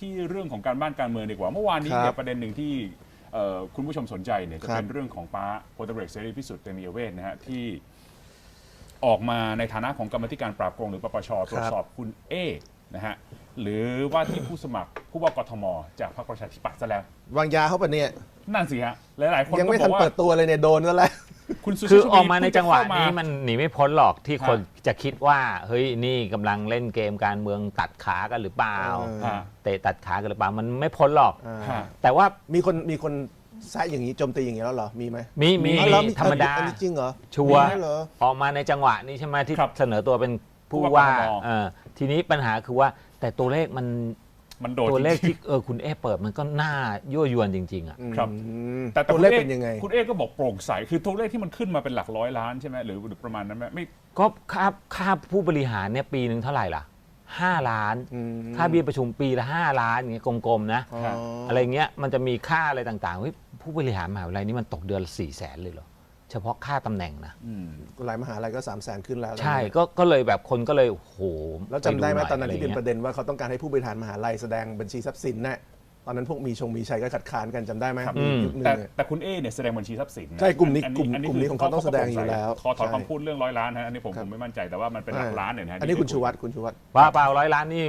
ที่เรื่องของการบ้านการเมืองดีกว่า เมื่อวานนี้ครับเนี่ยประเด็นหนึ่งที่เอ่อคุณผู้ชมสนใจเนี่ยจะครับเป็นเรื่องของป้าพลตำรวจเอกเสรีพิสุทธิ์เตมียเวทนะฮะที่ออกมาในฐานะของกรรมาธิการปราบโกงหรือปปชตรวจสอบคุณเอนะฮะหรือว่าที่ผู้สมัครผู้ว่ากทม จากพรรคประชาธิปัตย์ซะแล้ว วางยาเข้าไปเนี่ย นั่นสิฮะหลายๆคนยังก็ไม่บทัอนกว่า เปิดตัวเลยเนี่ยโดนก็แล้ว คุณสุชาคือติชวีออกมาในจังหวะเพิ่เข้านี้มันหนีไม่พ้นหรอกที่คนฮะจะคิดว่า เฮ้ยนี่กำลังเล่นเกมการเมืองตัดขากันหรือเปล่าเออฮะเตะตัดขากันหรือเปล่ามันไม่พ้นหรอกอ่าฮะแต่ว่ามีคนมีคนแซะอย่างนี้โจมตีอย่างนี้แล้วเหรอ มีไหม มีมีอ๋อเหรอธรรมดาอันนี้จริงเหรอ ชัวร์มีด้วยเหรอออกมาในจังหวะนี้ใช่ไหมที่ครับเสนอตัวเป็นผู้ผู้ว่าว่ากทมเออทีนี้ปัญหาคือว่าแต่ตัวเลขมัน มันโดดตัวเลขจริงๆที่เออคุณเอเปิดมันก็น่ายั่วยวนจริง ๆอะครับอืมแต่ตัวเลขคุณเป็นยังไง คุณเอกก็บอกโปร่งใสคือตัวเลขที่มันขึ้นมาเป็นหลักร้อยล้านใช่ไหมหรือหรือประมาณนั้นไหมไม่ ก็ค่าค่าผู้บริหารเนี่ยปีหนึ่งเท่าไหร่ล่ะห้าล้าน อืม ค่าเบี้ยประชุมปีละห้าล้านอย่างเงี้ยกลมๆนะอ๋ออะไรเงี้ยมันจะมีค่าอะไรต่างๆเฮ้ยผู้บริหารมหาวิทยาลัยนี่มันตกเดือนสี่แสนเลยเหรอ เฉพาะค่าตำแหน่งนะอืมหลายมหาลัยก็3ามแสนขึ้นแล้วใช่ก็ก็เลยแบบคนก็เลยโอ้โหแล้วจำได้ไหมปตอนนั้นที่เป็นอะประเด็นว่าเขาต้องการให้ผู้บริหารมหาลัยแสดงบัญชีทรัพย์สินน่ะตอนนั้นพวกมีชงมีชัยก็ขัดขานกันจำได้ไหมครับยุคหนึงแต่เนี่ย แต่คุณเอเนี่ยแสดงบัญชีทรัพย์สินนะใช่กลุ่มนี้อักลุ่มกลุ่มนี้ของเขาต้องแสดงอยู่แล้วขอถอนใช่ คำพูดเรื่องร้อยล้านนะอันนี้ผมครัผบมไม่มั่นใจแต่ว่ามันเป็นหลักล้านเนี่ยนะฮะอันนี้คุณที่ชูวัตรคุณชูวัตร ว่าเปล่าร้อยล้านนี่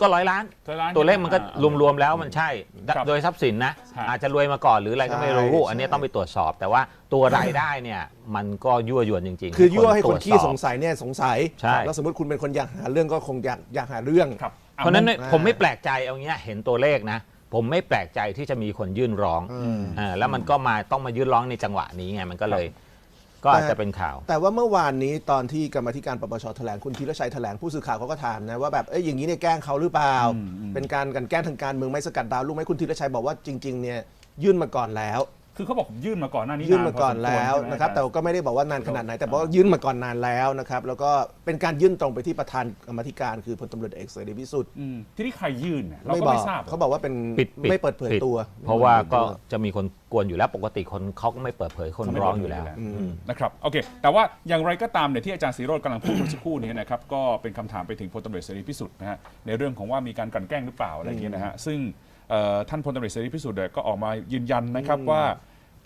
ก็ร้อยล้าน ร้อยล้านตัวเลขมันก็อ่ารวมๆแล้วมันใช่ครับโดยทรัพย์สินนะ ฮะอาจจะรวยมาก่อนหรืออะไรก็ไม่รู้ ใช่ อันนี้ต้องไปตรวจสอบ แต่ว่าตัวรายได้เนี่ยมันก็ยั่วยวนจริงๆคือยั่วให้คนตรจขี้อบ สงสัยเนี่ยสงสัย ใช่ แล้วสมมติคุณเป็นคนอยากหาเรื่องก็คงอยากอยากหาเรื่อง ครับเพราะฉะนั้นเนี่ยอ่าผมไม่แปลกใจเอางี้เห็นตัวเลขนะ ผมไม่แปลกใจที่จะมีคนยื่นร้องอืมอ่าแล้วมันก็มาต้องมายื่นร้องในจังหวะนี้ไงมันก็เลย ก็อาจจะเป็นข่าว แต่ว่าเมื่อวานนี้ตอนที่กรรมาธิการปปชแถลงคุณธีรชัยแถลงผู้สื่อข่าวเขาก็ถามนะว่าแบบเอ้ยอย่างนี้เนี่ยแกล้งเขาหรือเปล่าอืมอืมเป็นการกลันแกล้งทางการเมืองไหม่สกัดดาวลูกไหมคุณธีรชัยบอกว่าจริงๆเนี่ยยื่นมาก่อนแล้ว คือเขาบอกยื่นมาก่อนหน้านี้ยื่นมาก่อนพสมแล้วใช่ไหมนะครับ แต่ก็ไม่ได้บอกว่านานขนาดไหน แต่บอกว่ายื่นมาก่อนนานแล้วนะครับ แล้วก็เป็นการยื่นตรงไปที่ประธานกรรมาธิการคือพลตำรวจเอกเสรีพิสุทธิ์อืมที่นี่ใครยื่นเนี่ยเราไม่ก็บอกไม่ทราบเขาบอกว่าเป็นปิดปิดไม่เปิดเผยปิดตัว เพราะว่าก็ไม่เปิดเผยตัวจะมีคนกวนอยู่แล้วปกติคนเขาก็ไม่เปิดเผยคนเขาไม่ร้องเปิดอยู่แล้วเผยอืมนะครับโอเค แต่ว่าอย่างไรก็ตามเนี่ยที่อาจารย์สีโรจน์กำลังพูดเมื่อสักครู่นี้นะครับก็เป็นคำถามไปถึงพลตำรวจเสรีพิสุทธิ์นะฮะในเรื่องของว่ามีการกลั่นแกล้งหรือเปล่าอะไรอย่างเงี้ยนะฮะซึ่งเอ่อ ท่านพลตำรวจเสรีพิสุทธิ์เนี่ยก็ออกมายืนยันนะครับว่า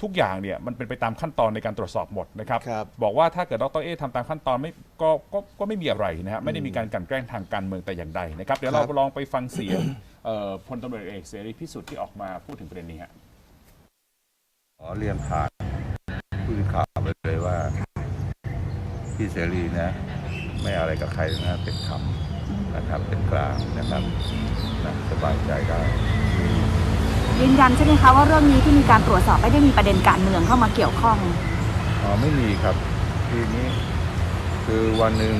ทุกอย่างเนี่ยมันเป็นไปตามขั้นตอนในการตรวจสอบหมดนะครับครับ บอกว่าถ้าเกิดดรเอทำตามขั้นตอนไม่ก็ก็ก็ไม่มีอะไรนะฮะไม่ได้มีการกลั่นแกล้งทางการเมืองแต่อย่างใดนะครับเดี๋ยวเราครับลองไปฟังเสียงเอ่อพลตำรวจเอกเสรีพิสุทธิ์ที่ออกมาพูดถึงประเด็นนี้ฮะ ขอเรียนผ่านผู้สื่อข่าวไปเลยว่า พี่เสรีนะ ไม่อะไรกับใครนะเป็นธรรม นะครับเป็นกลางนะครับนะสบายใจได้ยืนยันใช่ไหมคะว่าเรื่องนี้ที่มีการตรวจสอบไม่ได้มีประเด็นการเมืองเข้ามาเกี่ยวข้องอ๋อไม่มีครับทีนี้คือวันหนึ่ง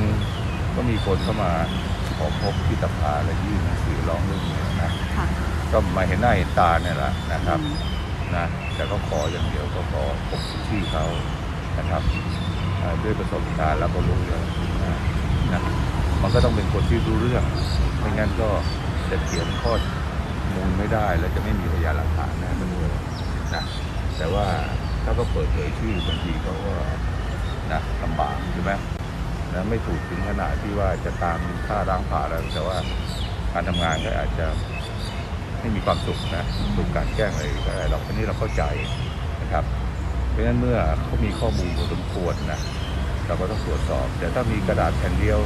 ก็มีคนเข้ามาขอพบที่สภาและยื่นหนังสือร้องเรื่องนี้นะค่ะก็มาเห็นหน้าเห็นตาเนี่ยแหละนะครับนะแต่ก็ขออย่างเดียวก็ขอพบชื่อเขานะครับเอ่อด้วยประสบการณ์แล้วก็รู้เลยนะนะ มันก็ต้องเป็นคนที่รู้เรื่อง ไม่งั้นก็จะเขียนข้อมูลไม่ได้แล้วจะไม่มีพยานหลักฐานแน่นอนนะแต่ว่าถ้าก็เปิดเผยชื่อบางทีเขาก็นะลำบากใช่ไหมนะไม่ถูกถึงขนาดที่ว่าจะตามค่าร้างผ่าแล้วแต่ว่าการทำงานก็อาจจะไม่มีความสุขนะถูกการแกล้งอะไรก็ได้เราคนนี้เราเข้าใจนะครับ เพราะฉะนั้นเมื่อเขามีข้อมูลพอสมควรนะเราก็ต้องตรวจสอบ แต่ถ้ามีกระดาษแผ่นเดียว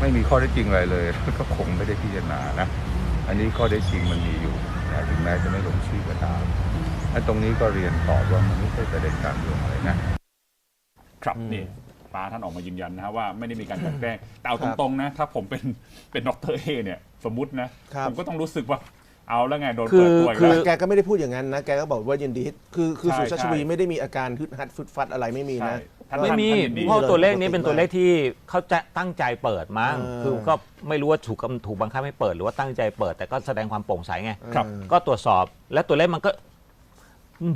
ไม่มีข้อได้จริงอะไรเลย ก็คงไม่ได้พิจารณานะ อันนี้ข้อได้จริงมันมีอยู่นะถึงแม้จะไม่ลงชื่อก็ตามอันตรงนี้ก็เรียนตอบว่ามันไม่ใช่ประเด็นการเมืองอะไรนะครับนี่ป้าท่านออกมายืนยันนะฮะว่าไม่ได้มีการกลั่นแกล้งแต่เอาครัตบรงๆนะ ถ้าผมเป็นเป็นดรเอเนี่ยสมมุตินะครับผมก็ต้องรู้สึกว่าเอาแล้วไงโดนคือเปิดตัวอีกคืแล้วอแกก็ไม่ได้พูดอย่างนั้นนะ แกก็บอกว่ายินดีคือคือใช่สุชาติชวีใช่ไม่ได้มีอาการฮึดฮัดฟึดฟัดอะไรไม่มีนะใช่ ท่านไม่มีท่านยินดีเพราะตัวเลขนี้เป็นตัวเลขที่เขาจะตั้งใจเปิดมั้งเออ คือก็ไม่รู้ว่าถูกกำถูกบังคับให้เปิดหรือว่าตั้งใจเปิด แต่ก็แสดงความโปร่งใสไง ครับ ก็ตรวจสอบและตัวเลขมันก็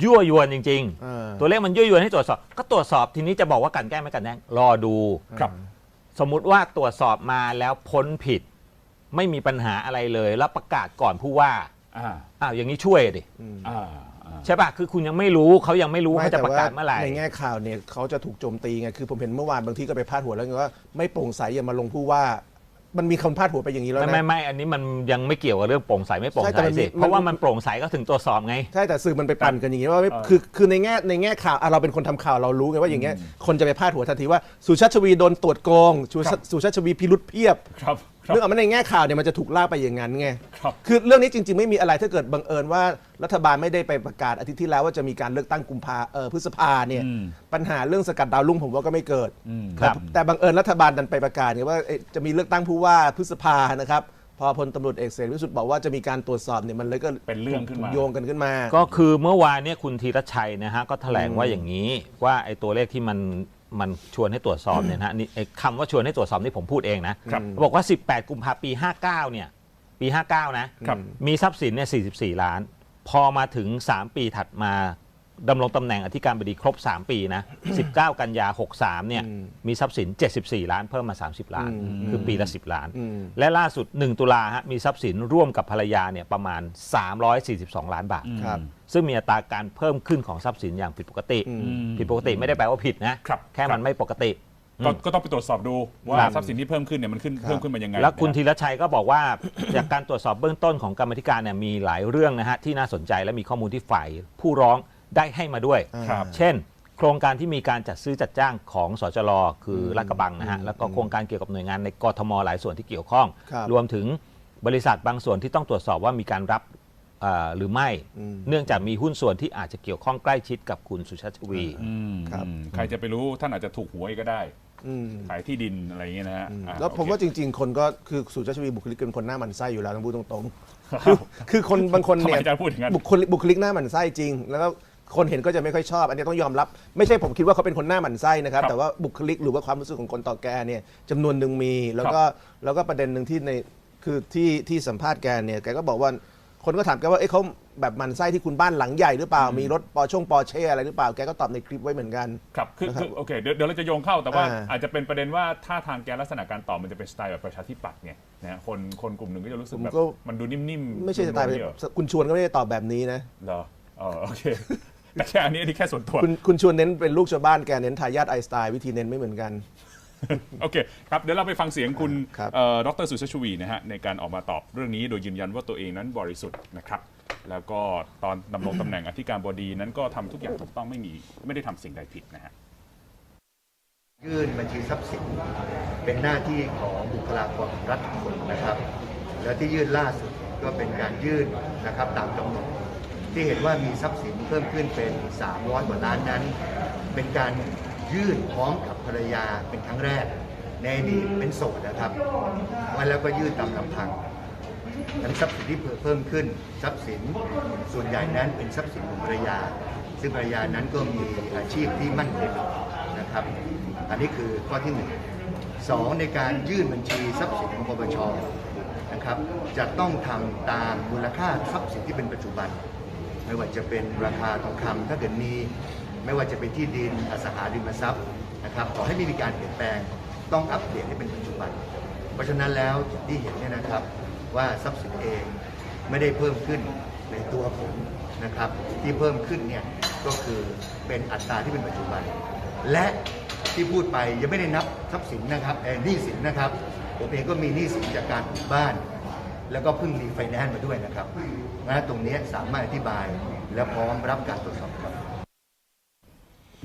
ยั่วยวนจริง เออ ๆ ตัวเลขมันยั่วยวนให้ตรวจสอบ ก็ตรวจสอบทีนี้จะบอกว่ากลันแกล้งไม่กลันแกล้งรอดู ครับ สมมุติว่าตรวจสอบมาแล้วพ้นผิด ไม่มีปัญหาอะไรเลย แล้วประกาศก่อนผู้ว่า อ่าอ้าวอย่างนี้ช่วยดิอ่าอ่า ใช่ปะคือคุณยังไม่รู้เขายังไม่รู้ไม่เขาจะแต่ประว่ากาศเมื่อไหร่ ในแง่ข่าวเนี่ยเขาจะถูกโจมตีไงคือผมเห็นเมื่อวานบางทีก็ไปพาดหัวแล้วไงว่าไม่โปร่งใสอย่ามาลงผู้ว่า มันมีคำพาดหัวไปอย่างนี้แล้วไม่นะไม่ไม่อันนี้มันยังไม่เกี่ยวกับเรื่องโปร่งใสไม่โปร่งใช่ใสแต่มันมีสิมัน เพราะว่ามันโปร่งใสก็ถึงตรวจสอบไง ใช่แต่สื่อมันไปปั่นกันอย่างนี้ว่าไม่เออ คือคือในแง่ในแง่ข่าวอะเราเป็นคนทำข่าวเรารู้ไงว่าอย่างเงี้ยคนจะไปพาดหัวทันทีว่าสุชาติชวีโดนตรวจโกงสุชาติสุชาติชวีพิรุษเพียบ ครับครั เรื่องเอามาในแง่ข่าวเนี่ยมันจะถูกลากไปอย่างนั้นไงครับคือเรื่องนี้จริง ๆ ไม่มีอะไรถ้าเกิดบังเอิญว่ารัฐบาลไม่ได้ไปประกาศอาทิตย์ที่แล้วว่าจะมีการเลือกตั้งกุมภาเออพฤษภาเนี่ยอืมปัญหาเรื่องสกัดดาวรุ่งผมว่าก็ไม่เกิด อืมแต่แต่บังเอิญรัฐบาลดันไปประกาศไงว่าเอ๊ะจะมีเลือกตั้งผู้ว่าพฤษภานะครับ พอพลตำรวจเอกเสรีพิสุทธิ์บอกว่าจะมีการตรวจสอบเนี่ยมันเลยก็เป็นเรื่องขึ้นมา ถูกโยงกันขึ้นมา ก็คือเมื่อวานเนี่ยคุณธีรชัยนะฮะก็แถลงว่าอย่างนี้ว่าไอ้ตัวเลขที่มัน มันชวนให้ตรวจสอบเนี่ยนะฮะนี่ไอ้คำว่าชวนให้ตรวจสอบนี่ผมพูดเองนะครับ บอกว่า 18 กุมภาพันธ์ปี 59 เนี่ย ปี 59 นะ ครับ มีทรัพย์สินเนี่ย 44 ล้าน พอมาถึง 3 ปีถัดมา ดำรงตำแหน่งอธิการบดีครบ 3 ปีนะ 19 กันยา 63 เนี่ย มีทรัพย์สิน 74 ล้านเพิ่มมา 30 ล้าน คือปีละ 10 ล้านอืมและล่าสุด 1 ตุลาฮะมีทรัพย์สินร่วมกับภรรยาเนี่ยประมาณ 342 ล้านบาทครับซึ่งมีอัตราการเพิ่มขึ้นของทรัพย์สินอย่างผิดปกติอืมผิดปกติไม่ได้แปลว่าผิดนะครับแค่มันไม่ปกติก็ก็ต้องไปตรวจสอบดูว่าครับทรัพย์สินที่เพิ่มขึ้นเนี่ยมันขึ้นครับเพิ่มขึ้นมายังไง แล้วคุณนะธีรชัยก็บอกว่า จากการตรวจสอบเบื้องต้นของกรรมาธิการเนี่ยมีหลายเรื่องนะฮะที่น่าสนใจและมีข้อมูลที่ฝ่ายผู้ร้อง ได้ให้มาด้วย ครับ เช่น โครงการที่มีการจัดซื้อจัดจ้างของสจรคือลาดกระบังนะฮะแล้วก็โครงการเกี่ยวกับหน่วยงานในกทมหลายส่วนที่เกี่ยวข้อง ครับรวมถึงบริษัทบางส่วนที่ต้องตรวจสอบว่ามีการรับเอ่อหรือไม่ อืม เนื่องจากมีหุ้นส่วนที่อาจจะเกี่ยวข้องใกล้ชิดกับคุณสุชาติชวี อืมครับอืมใครจะไปรู้ท่านอาจจะถูกหวยก็ได้ อืมขายที่ดินอะไรอย่างเงี้ยนะฮะอะแล้วผมโอเคว่าจริง ๆ คนก็คือสุชาติชวีบุคลิกเป็นคนหน้าหมันไส้อยู่แล้วต้องพูดตรงๆ คือคือคนบางคนทำไมเนี่ยอาจารย์พูดอย่างนั้น บุคลิกบุคลิกหน้าหมันไส้จริง แล้วก็ คนเห็นก็จะไม่ค่อยชอบ อันนี้ต้องยอมรับ ไม่ใช่ผมคิดว่าเขาเป็นคนหน้าหมันไส้นะครับ ครับแต่ว่าบุคลิกหรือว่าความรู้สึกของคนต่อแกเนี่ยจำนวนหนึ่งมีแล้วก็แล้วก็ประเด็นหนึ่งที่ในคือที่ที่สัมภาษณ์แกเนี่ยแกก็บอกว่าคนก็ถามแกว่าเอ้เขาแบบหมันไส้ที่คุณบ้านหลังใหญ่หรือเปล่ามีรถปอช่งปอเช่อะไรหรือเปล่าแกก็ตอบในคลิปไว้เหมือนกัน ครับคือนะครับคือโอเคเดี๋ยวเดี๋ยวเราจะโยงเข้าแต่ว่าอ่า อาจจะเป็นประเด็นว่าท่าทางแกลักษณะการตอบมันจะเป็นสไตล์แบบประชาธิปัตย์ไงนะฮะคนคนกลุ่มหนึ่งก็จะรู้สึกผมแบบก็ มันดูนิ่มๆไม่ใช่สไตล์ดูๆเหรอคุณชวนก็ไม่ได้ตอบแบบนี้นะ เหรออ๋อโอเค แต่แค่อันนี้อันนี้แค่ส่วนตัว คุณคุณชวนเน้นเป็นลูกชาวบ้านแกเน้นทายาทไอน์สไตล์วิธีเน้นไม่เหมือนกัน โอเคครับเดี๋ยวเราไปฟังเสียงคุณครับ เอ่อดรสุชาติชวีนะฮะในการออกมาตอบเรื่องนี้โดยยืนยันว่าตัวเองนั้นบริสุทธิ์นะครับ แล้วก็ตอนดำรงตำแหน่งอธิการบดีนั้นก็ทำทุกอย่างถูกต้องไม่มีไม่ได้ทำสิ่งใดผิดนะฮะ ยื่นบัญชีทรัพย์สินเป็นหน้าที่ของบุคลากรของรัฐทุกคนนะครับ และที่ยื่นล่าสุดก็เป็นการยื่นนะครับตามกำหนด ที่เห็นว่ามีทรัพย์สินเพิ่มขึ้นเป็น 300 กว่าล้านนั้น เป็นการยื่นพร้อมกับภรรยาเป็นครั้งแรก ในอดีตเป็นโสดนะครับวันแล้วก็ยื่นตามลำพังทั้งทรัพย์สินที่เพิ่มขึ้นทรัพย์สินส่วนใหญ่นั้นเป็นทรัพย์สินของภรรยา ซึ่งภรรยานั้นก็มีอาชีพที่มั่นคงนะครับ อันนี้คือข้อที่หนึ่งสองในการยื่นบัญชีทรัพย์สินของปปชนะครับจะต้องทำตามมูลค่าทรัพย์สินที่เป็นปัจจุบัน ไม่ว่าจะเป็นราคาทองคำถ้าเกิดมีไม่ว่าจะเป็นที่ดินอสังหาริมทรัพย์นะครับขอให้ไม่มีการเปลี่ยนแปลงต้องอัปเดตให้เป็นปัจจุบัน เพราะฉะนั้นแล้วที่เห็นเนี่ยนะครับว่าทรัพย์สินเองไม่ได้เพิ่มขึ้นในตัวผมนะครับ ที่เพิ่มขึ้นเนี่ยก็คือเป็นอัตราที่เป็นปัจจุบัน และที่พูดไปยังไม่ได้นับทรัพย์สินนะครับเอ่อหนี้สินนะครับ ผมเองก็มีหนี้สินจากการปลูกบ้าน แล้วก็เพิ่งรีไฟแนนซ์มาด้วยนะครับนะตรงเนี้ยสามารถอธิบายและพร้อมรับการตรวจสอบครับ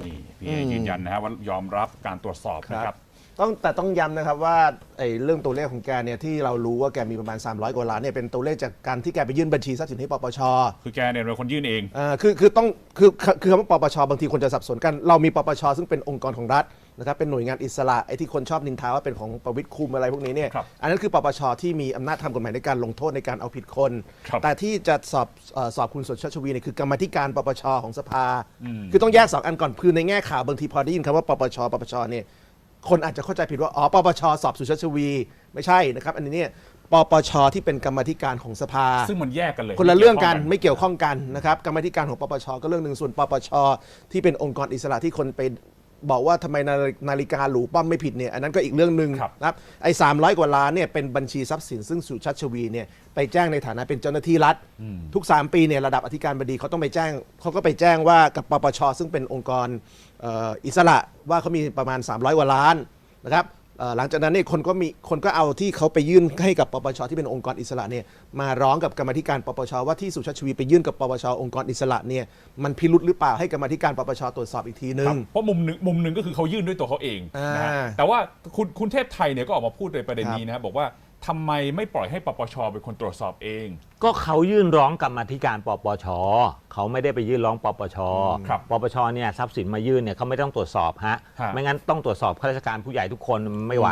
นี่พี่เอยืนยันนะฮะว่ายอมรับการตรวจสอบนะครับต้องแต่ต้องย้ำนะครับว่าไอ้เรื่องตัวเลขของแกเนี่ยที่เรารู้ว่าแกมีประมาณ 300 กว่าล้านเนี่ยเป็นตัวเลขจากการที่แกไปยื่นบัญชีทรัพย์สินให้ปปช คือแกเนี่ยเป็นคนยื่นเองอ่าคือคือต้องคือคือคือคำว่าปปชบางทีคนจะสับสนกัน เรามีปปช ซึ่งเป็นองค์กรของรัฐ นะครับเป็นหน่วยงานอิสระไอ้ที่คนชอบนินทาว่าเป็นของประวิตรคุมอะไรพวกนี้เนี่ยครับอันนั้นคือปปชที่มีอำนาจทำกฎหมายในการลงโทษในการเอาผิดคน ครับแต่ที่จะสอบเอ่อสอบคุณสุชาติชวีเนี่ยคือกรรมาธิการปปชของสภา คือต้องแยกสองอันก่อนคือในแง่ข่าวบางทีพอได้ยินคำว่าปปชปปชเนี่ยคนอาจจะเข้าใจผิดว่าอ๋อปปชสอบสุชาติชวี ไม่ใช่นะครับ อันนี้เนี่ยปปชที่เป็นกรรมาธิการของสภา ซึ่งมันแยกกันเลยคนละเรื่องกันไม่ไม่เกี่ยวข้องกันนะครับกรรมาธิการของปปชก็เรื่องหนึ่งส่วนปปชที่เป็นองค์กรอิสระที่คนไป บอกว่าทำไมนาฬินาฬิกาหรูป้อมไม่ผิดเนี่ยอันนั้นก็อีกเรื่องหนึ่งครับนะครับไอ้สามกว่าล้านเนี่ยเป็นบัญชีทรัพย์สินซึ่งสุชัชวีเนี่ยไปแจ้งในฐานะเป็นเจ้าหน้าที่รัฐ ทุก 3 ปีเนี่ยระดับอธิการบดีเขาต้องไปแจ้งเขาก็ไปแจ้งว่ากับปปชซึ่งเป็นองค์กรเอ่ออิสระว่าเขามีประมาณ 300กว่าล้านนะครับเอ่อ หลังจากนั้นเนี่ยคนก็มีคนก็เอาที่เขาไปยื่นให้กับปปชที่เป็นองค์กรอิสระเนี่ยมาร้องกับกรรมาธิการปปชว่าที่สุชาติชวีไปยื่นกับปปชองค์กรอิสระเนี่ยมันพิรุษหรือเปล่าให้กรรมาธิการปปชตรวจสอบอีกทีนึครังบเพราะมุมหนึ่งมุมหนึ่งก็คือเขายื่นด้วยตัวเขาเองนะฮะอ่าแต่ว่าคุณคุณเทพไทยเนี่ยก็ออกมาพูดในประเด็นครับนี้นะครับบอกว่า ทำไมไม่ปล่อยให้ปปชเป็นคนตรวจสอบเอง ก็เขายื่นร้องกรรมาธิการปปช เขาไม่ได้ไปยื่นร้องปปช ครับปปชเนี่ยทรัพย์สินมายื่นเนี่ยเขาไม่ต้องตรวจสอบฮะ ฮะ ไม่งั้นต้องตรวจสอบข้าราชการผู้ใหญ่ทุกคนมันไม่ไหว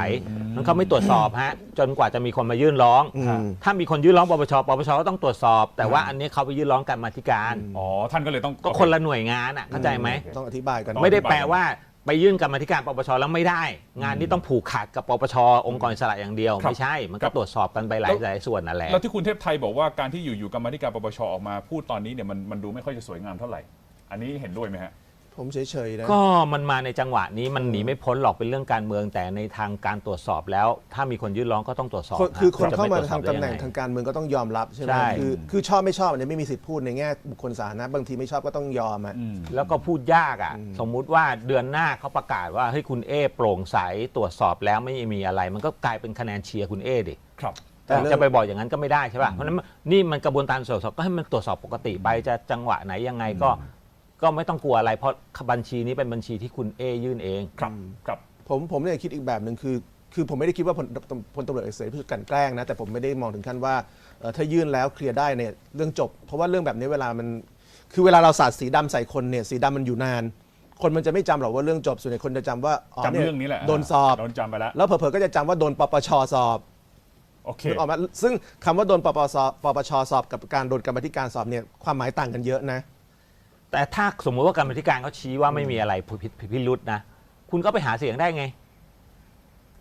มันเขาไม่ตรวจสอบฮะ จนกว่าจะมีคนมายื่นร้อง อืม ถ้ามีคนยื่นร้องปปช ปปชก็ต้องตรวจสอบ แต่ว่าอันนี้เขาไปยื่นร้องกรรมาธิการ อ๋อ ท่านก็เลยต้อง ก็คนละหน่วยงานอะเข้าใจไหม ต้องอธิบายกันต้องไม่ได้แปลว่า ไปยื่นกรรมาธิการปปชแล้วไม่ได้ งานนี้ต้องผูกขาดกับปปชองค์กรอิสระอย่างเดียวครับไม่ใช่ มันครัก็บตรวจสอบกันไปหลายหลายส่วนนั่นแหละแล้วที่คุณเทพไทยบอกว่าการที่อยู่ๆกรรมาธิการปปชออกมาพูดตอนนี้เนี่ยมันมันดูไม่ค่อยจะสวยงามเท่าไหร่ อันนี้เห็นด้วยไหมฮะ ผมเฉยๆนะ ก็มันมาในจังหวะนี้มันหนีไม่พ้นหรอกเป็นเรื่องการเมืองแต่ในทางการตรวจสอบแล้ว ถ้ามีคนยื่นร้องก็ต้องตรวจสอบคนคือคนจะเข้าไมาตรวจสทาอบงได้ตำแหน่งยัไทางการเมืองก็ต้องยอมรับใช่ไหมใช่คือคือชอบไม่ชอบเนี่ยไม่มีสิทธิ์พูดในแง่บุคคลสาธารณะบางทีไม่ชอบก็ต้องยอมอะแล้วก็พูดยากอะ สมมุติว่าเดือนหน้าเขาประกาศว่าเฮ้ยคุณเอโปร่งใสตรวจสอบแล้วไม่มีอะไร มันก็กลายเป็นคะแนนเชียร์คุณเอดิครับแต่เรื่องจะไปบอกอย่างนั้นก็ไม่ได้ใช่ป่ะเพราะฉะนั้นนี่มันกระบวนการตรวจสอบก็ให้มันตรวจสอบปกติไปจะจังหวะไหนยังไงก็ ก็ไม่ต้องกลัวอะไรเพราะบัญชีนี้เป็นบัญชีที่คุณเอยื่นเองครับครับผมผมเนี่ยคิดอีกแบบหนึ่งคือ คือผมไม่ได้คิดว่าพลพลตำรวจเอกเสรีพิสุทธิ์กลันแกล้งนะแต่ผมไม่ได้มองถึงขั้นว่าเอ่อถ้ายื่นแล้วเคลียร์ได้เนี่ยเรื่องจบ เพราะว่าเรื่องแบบนี้เวลามันคือเวลาเราสาดสีดำใส่คนเนี่ยสีดำมันอยู่นาน คนมันจะไม่จำหรอกว่าเรื่องจบส่วนใหญ่คนจะจำว่าอ๋อจำยเรื่องนี้แหละโดนสอบ โดนจำไปแล้วแล้วเผลอๆก็จะจำว่าโดนปปชสอบ โอเค นึกออกไหมซึ่งคำว่าโดนปปสปปชสอบกับการโดนกรรมาธิการสอบเนี่ยความหมายต่างกันเยอะนะ แต่ถ้าสมมุติว่ากรรมธิการเขาชี้ว่าไม่มีอะไรผิดผิดพิรุษนะคุณก็ไปหาเสียงได้ไง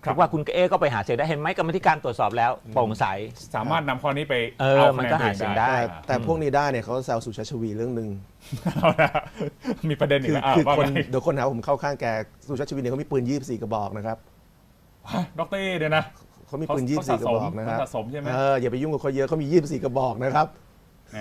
ครับถูกว่าคุณเอก็ไปหาเสียงได้เห็นไหมกรรมธิการตรวจสอบแล้วโปร่งใสสามารถนำข้อนี้ไปเออคะแมันก็หาเสียงได้แต่อ่าแต่พวกนี้ได้เนี่ยเขาแซวสุชาติชวีเรื่องหนึ่งเอาละมีประเด็นอีกคือแล้วอะคือว่าคนไงเดี๋ยวคนหาว่าผมเข้าข้างแกสุชาติชวีเนี่ยเขามีปืน24กระบอกนะครับฮะดรเอเนี่ยนะเขามีปืนเขา24กระบอกนะครับเขาสะสมใช่ไหมเอออย่าไปยุ่งกับเขาเยอะเขามี24กระบอกนะครับ